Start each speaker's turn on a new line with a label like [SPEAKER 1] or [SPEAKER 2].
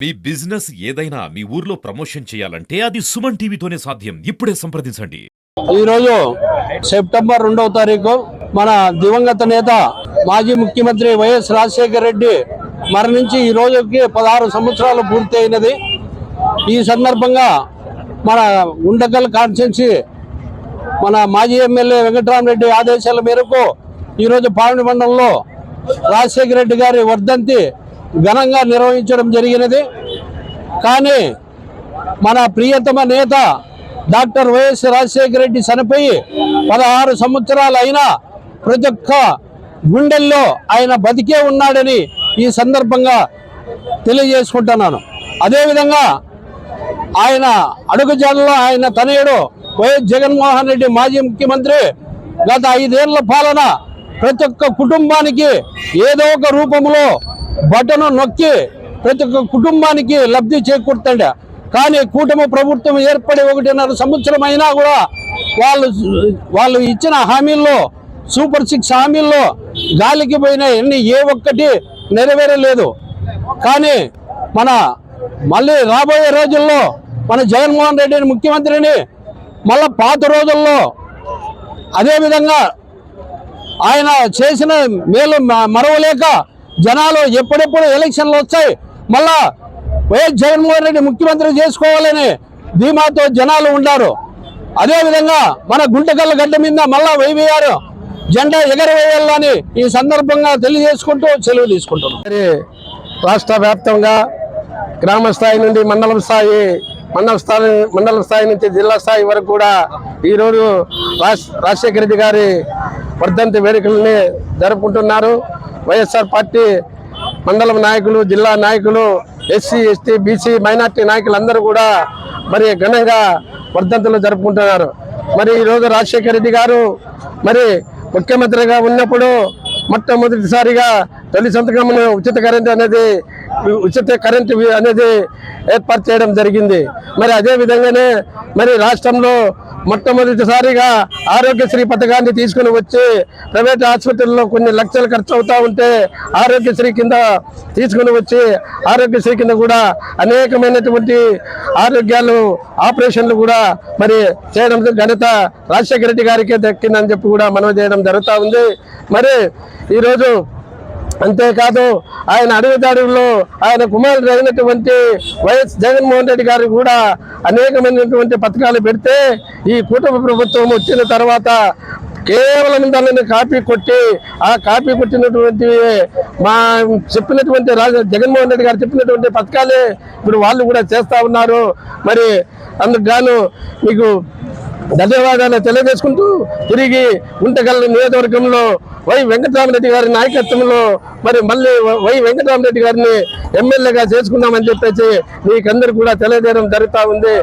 [SPEAKER 1] మీ business ఏదైనా మీ ఊర్లో promotion చేయాలంటే అది సుమన్ టీవీతోనే సాధ్యం. ఇప్పుడే సంప్రదించండి.
[SPEAKER 2] ఈరోజు సెప్టెంబర్ రెండవ తారీఖు మన దివంగత నేత మాజీ ముఖ్యమంత్రి వైఎస్ రాజశేఖర రెడ్డి మరణించి ఈ రోజుకి పదహారు సంవత్సరాలు పూర్తి అయినది ఈ సందర్భంగా మన ఉండకల్ కాన్స్టిట్యున్సీ మన మాజీ ఎమ్మెల్యే వెంకటరామరెడ్డి ఆదేశాల మేరకు ఈరోజు పావని మండలంలో రాజశేఖర రెడ్డి గారి వర్ధంతి ఘనంగా నిర్వహించడం జరిగినది. కానీ మన ప్రియతమ నేత డాక్టర్ వైఎస్ రాజశేఖర రెడ్డి చనిపోయి పదహారు సంవత్సరాలు అయినా ప్రతి ఒక్క గుండెల్లో ఆయన బతికే ఉన్నాడని ఈ సందర్భంగా తెలియజేసుకుంటున్నాను. అదేవిధంగా ఆయన అడుగుజాడలో ఆయన తనయుడు వైఎస్ జగన్మోహన్ రెడ్డి మాజీ ముఖ్యమంత్రి గత ఐదేళ్ళ పాలన ప్రతి ఒక్క కుటుంబానికి ఏదో ఒక రూపంలో బటను నొక్కి ప్రతి ఒక్క కుటుంబానికి లబ్ధి చేకూరుతాడు. కానీ కూటమి ప్రభుత్వం ఏర్పడి ఒకటిన్నర సంవత్సరం అయినా కూడా వాళ్ళు వాళ్ళు ఇచ్చిన హామీల్లో సూపర్ సిక్స్ హామీల్లో గాలికి పోయిన ఎన్ని ఏ ఒక్కటి నెరవేరలేదు. కానీ మన మళ్ళీ రాబోయే రోజుల్లో మన జగన్మోహన్ రెడ్డిని ముఖ్యమంత్రిని మళ్ళా పాత రోజుల్లో అదేవిధంగా ఆయన చేసిన మేలు మ- మరవలేక జనాలు ఎప్పుడెప్పుడు ఎలక్షన్లు వచ్చాయి? మళ్ళా వైఎస్ జగన్మోహన్ రెడ్డి ముఖ్యమంత్రి చేసుకోవాలని ధీమాతో జనాలు ఉన్నారు. అదేవిధంగా మన గుంటకల్ల గడ్డ మీద మళ్ళా వైవేయారు జెండా ఎగరవేయాలని ఈ సందర్భంగా తెలియజేసుకుంటూ సెలవు తీసుకుంటున్నాం.
[SPEAKER 3] రాష్ట్ర వ్యాప్తంగా గ్రామ స్థాయి నుండి మండలం స్థాయి మండల స్థాయి మండల స్థాయి నుంచి జిల్లా స్థాయి వరకు కూడా ఈరోజు రాజశేఖర రెడ్డి గారి వర్ధంతి వేడుకల్ని జరుపుకుంటున్నారు. వైఎస్ఆర్ పార్టీ మండలం నాయకులు జిల్లా నాయకులు ఎస్సీ ఎస్టీ బీసీ మైనార్టీ నాయకులందరూ కూడా మరి ఘనంగా వర్ధంతులు జరుపుకుంటున్నారు. మరి ఈరోజు రాజశేఖర రెడ్డి గారు మరి ముఖ్యమంత్రిగా ఉన్నప్పుడు మొట్టమొదటిసారిగా తొలి సంతకమును ఉచిత కరెంట్ అనేది ఉచిత కరెంట్ అనేది ఏర్పాటు చేయడం జరిగింది. మరి అదే విధంగానే మరి రాష్ట్రంలో మొట్టమొదటిసారిగా ఆరోగ్యశ్రీ పథకాన్ని తీసుకుని వచ్చి ప్రైవేట్ ఆసుపత్రుల్లో కొన్ని లక్షలు ఖర్చు అవుతా ఉంటే ఆరోగ్యశ్రీ కింద తీసుకుని వచ్చి ఆరోగ్యశ్రీ కింద కూడా అనేకమైనటువంటి ఆరోగ్యాలు ఆపరేషన్లు కూడా మరి చేయడం ఘనత రాజశేఖర రెడ్డి గారికే దక్కిందని చెప్పి కూడా మనం చేయడం జరుగుతూ ఉంది. మరి ఈరోజు అంతేకాదు ఆయన అడుగుదాడుల్లో ఆయన కుమారుడు అయినటువంటి వైఎస్ జగన్మోహన్ రెడ్డి గారు కూడా అనేకమైనటువంటి పథకాలు పెడితే ఈ కూటమి ప్రభుత్వం వచ్చిన తర్వాత కేవలం దానిని కాపీ కొట్టి ఆ కాపీ కొట్టినటువంటి మా చెప్పినటువంటి రాజ జగన్మోహన్ రెడ్డి గారు చెప్పినటువంటి పథకాలే ఇప్పుడు వాళ్ళు కూడా చేస్తా ఉన్నారు. మరి అందుకు గాను మీకు ధన్యవాదాలు తెలియజేసుకుంటూ తిరిగి ఉంటగల నియోజకవర్గంలో వై వెంకటరామరెడ్డి గారి నాయకత్వంలో మరి మళ్ళీ వై వెంకటరామరెడ్డి గారిని ఎమ్మెల్యేగా చేసుకుందామని చెప్పేసి మీకందరూ కూడా తెలియజేయడం జరుగుతూ ఉంది.